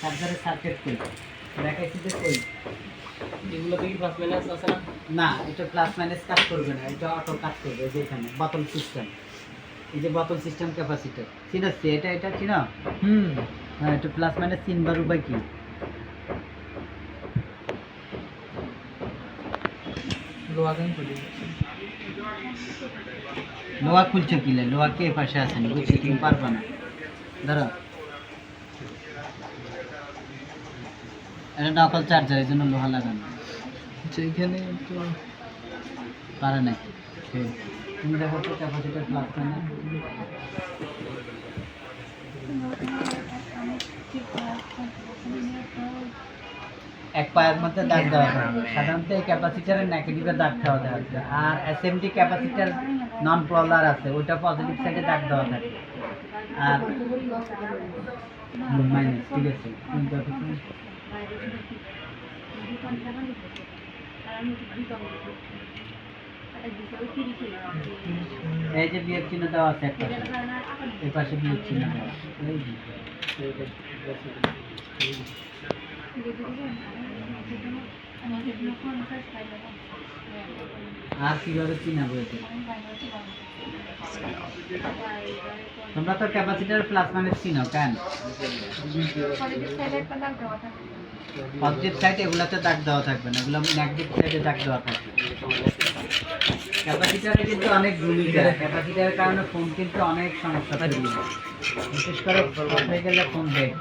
চার্জারের circuit কই দেখাইছি যে কই এগুলো কি প্লাস মাইনাস আছে না? না এটা প্লাস মাইনাস কাজ করবে না এটা অটো কাজ করবে এই যে এখানে বোতল সিস্টেম এই যে বোতল সিস্টেম ক্যাপাসিটার চিনাচ্ছি এটা এটা চিনো? হুম। হ্যাঁ এটা প্লাস মাইনাস চিনবার উপায় কি? লোহা খুলছো কিলে কে পাশে আছেন? বুঝছি তুমি পারবা না। ধরো এটা নকল চার্জার এই জন্য লোহা লাগানো। যেখানে তো পারে নাই। তুমি দেখো তো ক্যাপাসিটার প্লাস মাইনাস এক পায়ের মধ্যে দাগ দেওয়া থাকে সাধারণত এই ক্যাপাসিটারের নেগেটিভে দাগ দেওয়া থাকে আর এসএমটি ক্যাপাসিটার নন প্রলার আছে ওইটা পজিটিভ সাইডে দাগ দেওয়া থাকে আর মাইনাস ঠিক আছে। তো। এই যে বিয়ের চিহ্ন দেওয়া আছে একটা এই পাশে বিয়ের চিহ্ন দেওয়া যে। আর কীভাবে চিনাবো এটা তোমরা তো ক্যাপাসিটার প্লাস মাইনাস চিনো কেন? পজিটিভ সাইড এগুলাতে দাগ দেওয়া থাকবে না, এগুলো নেগেটিভ সাইডে দাগ দেওয়া থাকবে। ক্যাপাসিটারে কিন্তু অনেক ভূমিকা ক্যাপাসিটারের কারণে ফোন কিন্তু অনেক সমস্যা বিশেষ করে গেলে ফোন ব্রেক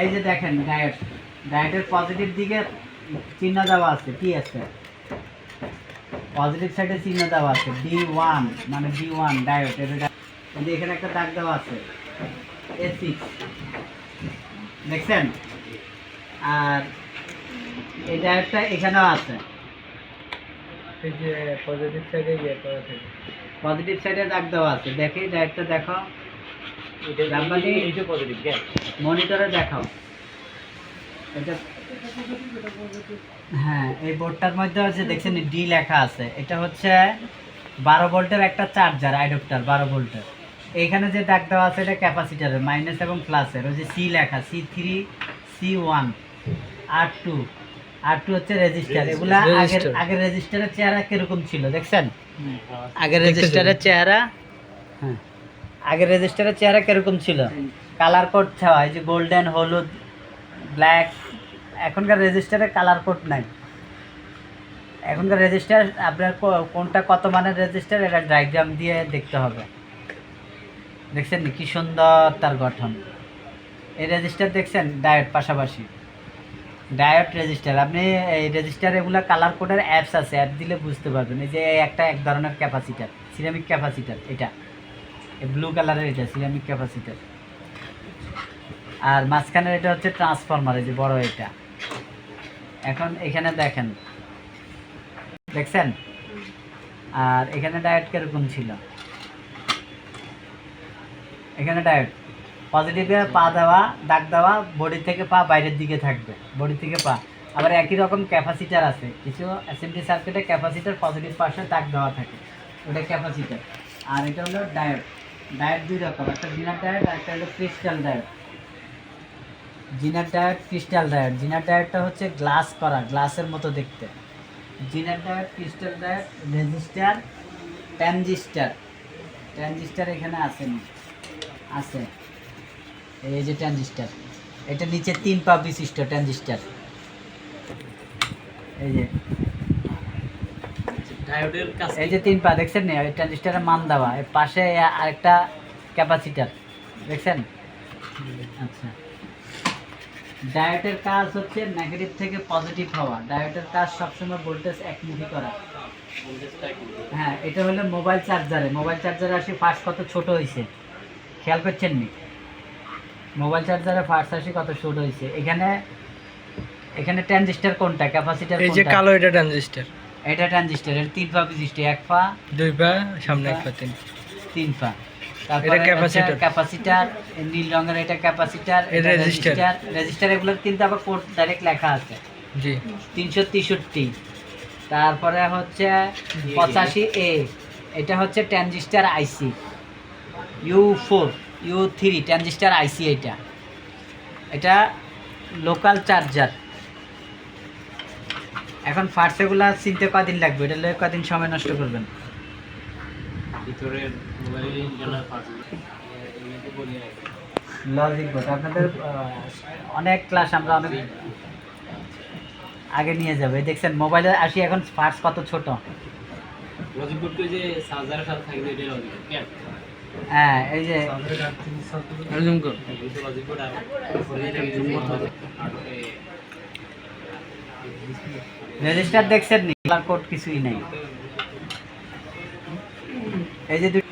এই যে দেখেন ডায়েট ডায়েটের পজিটিভ দিকে চিহ্ন দেওয়া আছে, কি আছে? পজিটিভ সাইডে চিহ্ন দেওয়া আছে ডি ওয়ান মানে ডি ওয়ান ডায়োড এটা এখানে একটা দাগ দেওয়া আছে এ সিক্স দেখছেন? আর এই ডায়োডটা এখানেও আছে। যে পজিটিভ সাইডে ইয়ে করা থাকে। পজিটিভ সাইডে দাগ দেওয়া আছে। দেখি ডায়োডটা দেখো এটা রাব্বানি এইটা পজিটিভ কেন মনিটরে দেখাও। এটা হ্যাঁ এই বোর্ডটার মধ্যে হচ্ছে দেখছেন ডি লেখা আছে। এটা হচ্ছে বারো ভোল্টের একটা চার্জার আইডপ্টার বারো ভোল্টের। এইখানে যে দাগ দেওয়া আছে এটা ক্যাপাসিটারের মাইনাস এবং প্লাসের ওই যে সি লেখা C three C one R two R two হচ্ছে রেজিস্টার এগুলা আগের. আগের রেজিস্টারের চেহারা কীরকম ছিল? দেখছেন? আগের রেজিস্টারের চেহারা? হ্যাঁ। আগের রেজিস্টারের চেহারা কীরকম ছিল? কালার কোড ছাওয়া এই যে গোল্ডেন হলুদ ব্ল্যাক এখনকার রেজিস্টারে কালার কোড নাই। এখনকার রেজিস্টার আপনার কোনটা কত মানের রেজিস্টার এটা ডায়াগ্রাম দিয়ে দেখতে হবে। দেখছেন কি সুন্দর তার গঠন। এই রেজিস্টার দেখছেন ডায়োড পাশাপাশি। Diode resistor. আপনি এই রেজিস্টার এগুলো কালার কোডের অ্যাপস আছে অ্যাপ দিলে বুঝতে পারবেন। এই যে একটা এক ধরনের ক্যাপাসিটার সিরামিক ক্যাপাসিটার এটা। ব্লু কালারের এটা সিরামিক ক্যাপাসিটার আর মাঝখানের এটা হচ্ছে ট্রান্সফরমার এই যে বড় এটা। এখন এখানে দেখেন। দেখছেন? আর এখানে ডায়েট কীরকম ছিল? এখানে ডায়েট পজিটিভে পা দেওয়া, দাগ দেওয়া বডি থেকে পা বাইরের দিকে থাকবে বডি থেকে পা। আবার একই রকম ক্যাপাসিটার আছে, কিছু অ্যাসেম্বলি সার্কিটে ক্যাপাসিটার পজিটিভ পাশে দাগ দেওয়া থাকে, ওটা ক্যাপাসিটার আর এটা হলো ডায়েট ডায়েট দুই রকম, একটা জিনার ডায়েট আর একটা হলো crystal diode zener diode crystal diode zener ডায়েটটা হচ্ছে গ্লাস করা গ্লাসের মতো দেখতে। Zener diode crystal diode resistor transistor transistor এখানে আসেনি, আছে। এই যে ট্যানজিস্টার এটা নিচে তিন পা বিশিষ্ট ট্যানজিস্টার এই যে। এই যে তিন পা দেখছেন না? এই ট্রানজিস্টারের মান দেওয়া। এর পাশে আরেকটা ক্যাপাসিটার দেখছেন? আচ্ছা। ডায়োডের কাজ হচ্ছে নেগেটিভ থেকে পজিটিভ হওয়া। ডায়োডের কাজ সবসময় ভোল্টেজ একমুখী করা। হ্যাঁ এটা হলো মোবাইল চার্জারে মোবাইল চার্জারে আসি ফার্স্ট কত ছোট হয়েছে খেয়াল করছেন নি? মোবাইল চার্জারে ফার্স্ট আসি কত ছোট হয়েছে এখানে এখানে ট্রানজিস্টার কোনটা? ক্যাপাসিটার এই যে কালো এটা ট্রানজিস্টর এটা ট্রানজিস্টার এর তিন পা বিশিষ্ট এক পা দুই পা সামনে এক পা তিন তিন পা। ক্যাপাসিটার নীল রঙের এটা ক্যাপাসিটার এটা। রেজিস্টার এগুলোর কিন্তু আবার কোড ডাইরেক্ট লেখা আছে। জি। তিনশো তেষট্টি। তারপরে হচ্ছে পঁচাশি এ এটা হচ্ছে transistor IC U four U three transistor IC এটা। এটা লোকাল চার্জার। এখন ফার্স্টগুলা চিনতে কদিন লাগবে? এটা লয়ে কদিন সময় নষ্ট করবেন? ভিতরের লজিক বোর্ড আপনাদের অনেক ক্লাস আমরা অনেক আগে নিয়ে যাবে। দেখছেন মোবাইলে আসি এখন ফার্স্ট কত ছোট। লজিক বোর্ডকে যে চার্জারের সাথে থাকবে এটা লজিক হ্যাঁ এই যে জুম কর। রেজিস্টার দেখছেন নি? কালার কোড কিছুই নাই। এই যে দুই